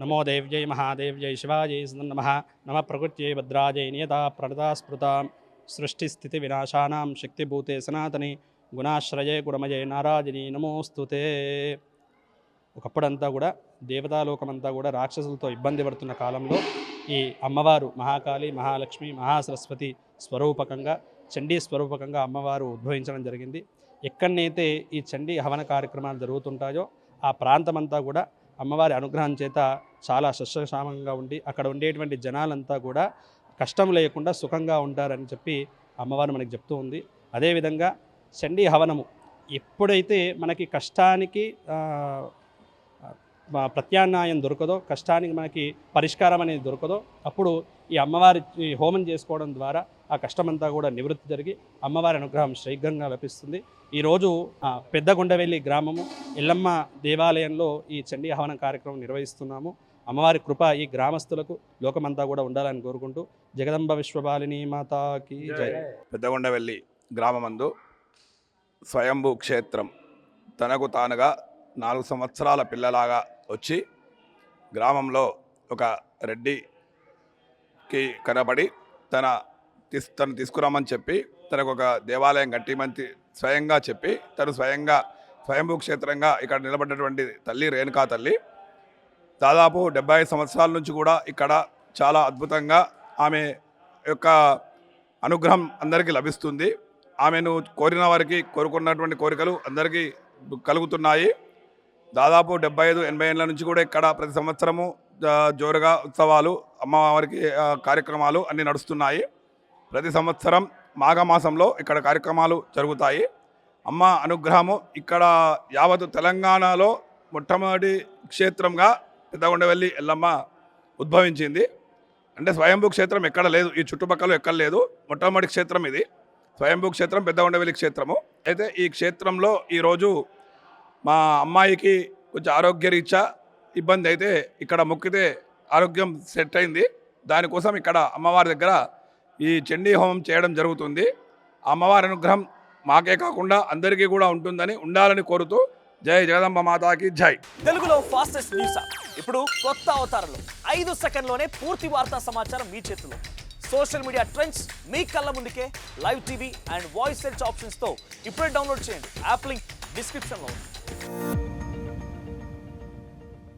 నమో దేవ్యై మహాదేవ్యై శివాజై నమ. నమ ప్రకృత్యై భద్రాజై నియతా ప్రణతా సృష్టి సృష్టిస్థితి వినాశానాం శక్తిభూతే సనాతని. గుణాశ్రయే గుణమయే నారాజని నమోస్తుతే. ఒకప్పుడంతా కూడా దేవతాలోకమంతా కూడా రాక్షసులతో ఇబ్బంది పడుతున్న కాలంలో ఈ అమ్మవారు మహాకాళి మహాలక్ష్మి మహాసరస్వతి స్వరూపకంగా చండీ స్వరూపకంగా అమ్మవారు ఉద్భవించడం జరిగింది. ఎక్కడనైతే ఈ చండీ హవన కార్యక్రమాలు జరుగుతుంటాయో ఆ ప్రాంతమంతా కూడా అమ్మవారి అనుగ్రహం చేత చాలా సస్యశ్యామంగా ఉండి అక్కడ ఉండేటువంటి జనాలంతా కూడా కష్టం లేకుండా సుఖంగా ఉంటారని చెప్పి అమ్మవారు మనకి చెప్తూ ఉంది. అదేవిధంగా చండీ హవనము ఎప్పుడైతే మనకి కష్టానికి ప్రత్యామ్నాయం దొరకదో కష్టానికి మనకి పరిష్కారం అనేది దొరకదో అప్పుడు ఈ అమ్మవారి హోమం చేసుకోవడం ద్వారా ఆ కష్టమంతా కూడా నివృత్తి జరిగి అమ్మవారి అనుగ్రహం శీఘ్రంగా లభిస్తుంది. ఈరోజు పెద్దగొండవెల్లి గ్రామము ఎల్లమ్మ దేవాలయంలో ఈ చండీ హవనం కార్యక్రమం నిర్వహిస్తున్నాము. అమ్మవారి కృప ఈ గ్రామస్తులకు లోకమంతా కూడా ఉండాలని కోరుకుంటూ జగదంబ విశ్వపాలిని మాతాకి జై. పెద్దగొండవెల్లి గ్రామమందు స్వయంభూ క్షేత్రం తనకు తానుగా నాలుగు సంవత్సరాల పిల్లలాగా వచ్చి గ్రామంలో ఒక రెడ్డికి కనబడి తన తీస్ తను తీసుకురామని చెప్పి తనకు ఒక దేవాలయం కట్టిమని స్వయంగా చెప్పి తను స్వయంగా స్వయంభూ క్షేత్రంగా ఇక్కడ నిలబడినటువంటి తల్లి రేణుకా తల్లి. దాదాపు డెబ్బై సంవత్సరాల నుంచి కూడా ఇక్కడ చాలా అద్భుతంగా ఆమె యొక్క అనుగ్రహం అందరికీ లభిస్తుంది. ఆమెను కోరిన వారికి కోరుకున్నటువంటి కోరికలు అందరికీ కలుగుతున్నాయి. దాదాపు డెబ్బై ఐదు ఎనభై ఏళ్ళ నుంచి కూడా ఇక్కడ ప్రతి సంవత్సరము జోరుగా ఉత్సవాలు అమ్మవారికి కార్యక్రమాలు అన్నీ నడుస్తున్నాయి. ప్రతి సంవత్సరం మాఘమాసంలో ఇక్కడ కార్యక్రమాలు జరుగుతాయి. అమ్మ అనుగ్రహము ఇక్కడ యావత్ తెలంగాణలో మొట్టమొదటి క్షేత్రంగా పెద్దగొండవెల్లి ఎల్లమ్మ ఉద్భవించింది. అంటే స్వయంభూ క్షేత్రం ఎక్కడ లేదు ఈ చుట్టుపక్కల ఎక్కడ లేదు. మొట్టమొదటి క్షేత్రం ఇది. స్వయంభూ క్షేత్రం పెద్దగొండవెల్లి క్షేత్రము. అయితే ఈ క్షేత్రంలో ఈరోజు మా అమ్మాయికి కొంచెం ఆరోగ్యరీత్యా ఇబ్బంది అయితే ఇక్కడ మొక్కితే ఆరోగ్యం సెట్ అయింది. దానికోసం ఇక్కడ అమ్మవారి దగ్గర ఈ చండీ హోమం చేయడం జరుగుతుంది. అమ్మవారి అనుగ్రహం మాకే కాకుండా అందరికీ కూడా ఉంటుందని ఉండాలని కోరుతూ జై జగదంబ మాతాకి జై. తెలుగులో ఫాస్టెస్ట్ న్యూస్ ఇప్పుడు కొత్త అవతారంలో ఐదు సెకండ్లోనే పూర్తి వార్తా సమాచారం మీ చేతిలో. సోషల్ మీడియా ట్రెండ్స్ మీ కళ్ళ ముందుకే live TV and voice search ఆప్షన్స్తో ఇప్పుడే డౌన్లోడ్ చేయండి. యాప్ లింక్ డిస్క్రిప్షన్లో ఉంది.